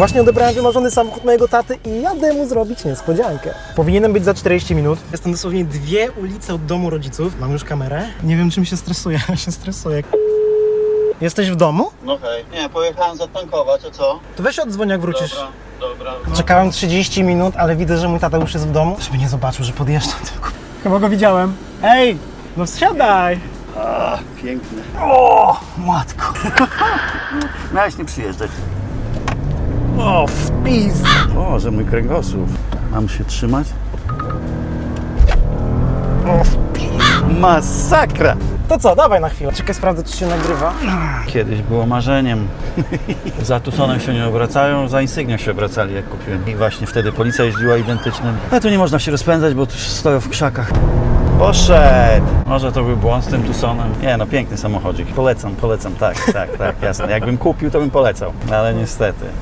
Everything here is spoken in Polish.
Właśnie odebrałem wymarzony samochód mojego taty i jadę mu zrobić niespodziankę. Powinienem być za 40 minut. Jestem dosłownie dwie ulice od domu rodziców. Mam już kamerę. Nie wiem czym się stresuję, ja się stresuję. Jesteś w domu? No hej. Nie, pojechałem zatankować, a co? To weź odzwoń jak wrócisz. Dobra, dobra. Czekałem 30 minut, ale widzę, że mój tata już jest w domu. Żeby nie zobaczył, że podjeżdżam tylko. Chyba go widziałem. Ej, no wsiadaj. Piękny. O, matko. Miałeś nie przyjeżdżać. O, wpis. O, że mój kręgosłup. Mam się trzymać? O, wpis. Masakra! To co, dawaj na chwilę. Czekaj, sprawdzę, czy się nagrywa. Kiedyś było marzeniem. za Tucsonem się nie obracają, za Insignią się obracali jak kupiłem. I właśnie wtedy policja jeździła identycznym. Ale tu nie można się rozpędzać, bo tu stoją w krzakach. Poszedł! Może to był błąd z tym Tucsonem. Nie no, piękny samochodzik. Polecam, polecam, tak, tak, tak, jasne. Jakbym kupił, to bym polecał. Ale niestety.